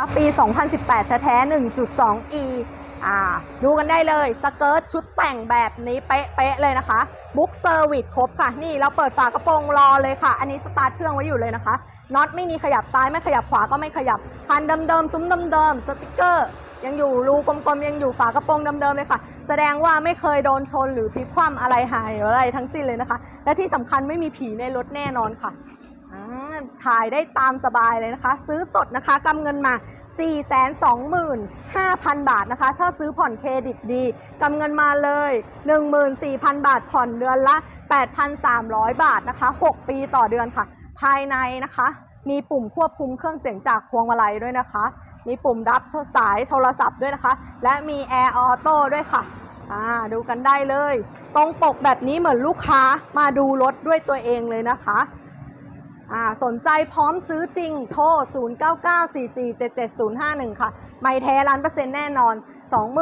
ะปี 2018 แท้ๆ 1.2e อ่า ดูกันได้เลย สเกิร์ตชุดแต่งแบบนี้เป๊ะๆเลยนะคะ บุ๊กเซอร์วิสครบค่ะ นี่เราเปิดฝากระโปรงรอเลยค่ะ อันนี้สตาร์ทเครื่องไว้อยู่เลยนะคะ น็อตไม่มีขยับซ้ายไม่ขยับขวาก็ไม่ขยับ คันเดิมๆ ซุ้มเดิมๆ สติกเกอร์ ยังอยู่รูกลมๆ ยังอยู่ฝากระโปรงเดิมๆเลยค่ะ แสดงว่าไม่เคยโดนชนหรือพลิกคว่ำอะไรหายออะไรทั้งสิ้นเลยนะคะ และที่สำคัญไม่มีผีในรถแน่นอนค่ะ อ่าถ่ายได้ตามสบายเลยนะคะ ซื้อสดนะคะกำเงินมา 425,000 บาทนะคะ ถ้าซื้อผ่อนเครดิตดีกำเงินมาเลย 14,000 บาท ผ่อนเดือนละ 8,300 บาทนะคะ 6 ปีต่อเดือนค่ะ ภายในนะคะ มีปุ่มควบคุมเครื่องเสียงจากพวงมาลัยด้วยนะคะ มีปุ่มรับสายโทรศัพท์ด้วยนะคะ และมีแอร์ออโต้ด้วยค่ะอ่าดูกันได้เลย ตรงปกแบบนี้เหมือนลูกค้ามาดูรถด้วยตัวเองเลยนะคะ สนใจพร้อมซื้อจริงโทร 0994477051 ค่ะ ไม่แท้ล้านเปอร์เซ็นต์แน่นอน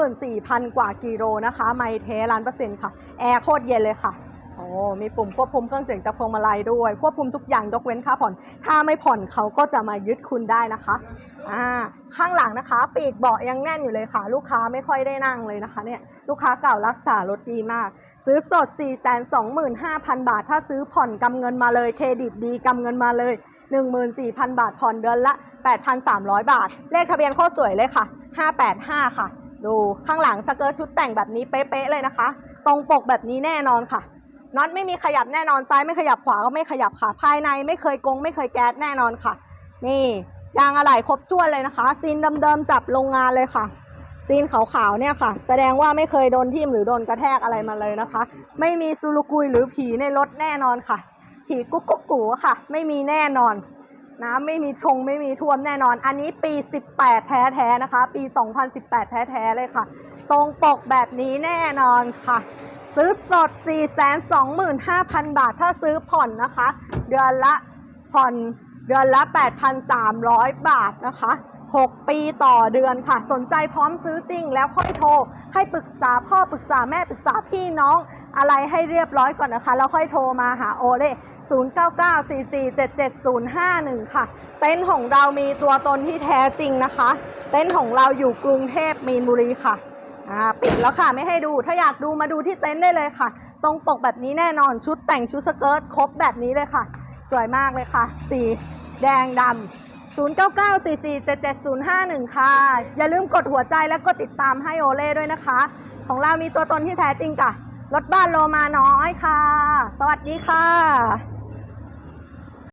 24,000 กว่ากิโลนะคะ ไม่แท้ล้านเปอร์เซ็นต์ค่ะ แอร์โคตรเย็นเลยค่ะโอ้มีปุ่มควบคุมเครื่องเสียงจากพวงมาลัยด้วย ควบคุมทุกอย่างยกเว้นค่าผ่อน ถ้าไม่ผ่อนเขาก็จะมายึดคุณได้นะคะอ่าข้างหลังนะคะ ปีกเบาะยังแน่นอยู่เลยค่ะ ลูกค้าไม่ค่อยได้นั่งเลยนะคะเนี่ยลูกค้าเก่ารักษารถดีมาก ซื้อสด 425,000 บาท ถ้าซื้อผ่อนกำเงินมาเลย เครดิตดีกำเงินมาเลย 14,000 บาท ผ่อนเดือนละ 8,300 บาท เลขทะเบียนโคตรสวยเลยค่ะ 585 ค่ะ ดูข้างหลังสเกิร์ตชุดแต่งแบบนี้เป๊ะๆเลยนะคะ ตรงปกแบบนี้แน่นอนค่ะน็อตไม่มีขยับแน่นอนซ้ายไม่ขยับขวาก็ไม่ขยับค่ะ ภายในไม่เคยกง ไม่เคยแก๊สแน่นอนค่ะ นี่ยางอะไหล่ครบถ้วนเลยนะคะซีนเดิมๆจับโรงงานเลยค่ะ ซีนขาวๆเนี่ยค่ะ แสดงว่าไม่เคยโดนทิ่มหรือโดนกระแทกอะไรมาเลยนะคะ ไม่มีซูรุกุยหรือผีในรถแน่นอนค่ะ ผีกุ๊กกุ๊กกูค่ะ ไม่มีแน่นอนน้ำไม่มีชงไม่มีท่วมแน่นอน อันนี้ปี 18 แท้ๆนะคะ ปี 2018 แท้ๆเลยค่ะ ตรงปกแบบนี้แน่นอนค่ะ ซื้อสด 425,000 บาท ถ้าซื้อผ่อนนะคะ เดือนละผ่อนเดือนละ 8,300 บาทนะคะ 6 ปีต่อเดือนค่ะ สนใจพร้อมซื้อจริงแล้วค่อยโทร ให้ปรึกษาพ่อปรึกษาแม่ปรึกษาพี่น้องอะไรให้เรียบร้อยก่อนนะคะ แล้วค่อยโทรมาหาโอเล่0994477051 ค่ะ เต็นท์ของเรามีตัวตนที่แท้จริงนะคะ เต็นท์ของเราอยู่กรุงเทพมีนบุรีค่ะอ่าปิดแล้วค่ะไม่ให้ดู ถ้าอยากดูมาดูที่เต็นท์ได้เลยค่ะ ตรงปกแบบนี้แน่นอนชุดแต่งชุดสเกิร์ตครบแบบนี้เลยค่ะ สวยมากเลยค่ะ สีแดงดำ 0994477051 ค่ะ อย่าลืมกดหัวใจและกดติดตามให้โอเล่ด้วยนะคะ ของเรามีตัวตนที่แท้จริงค่ะรถบ้านโลมาน้อยค่ะ สวัสดีค่ะ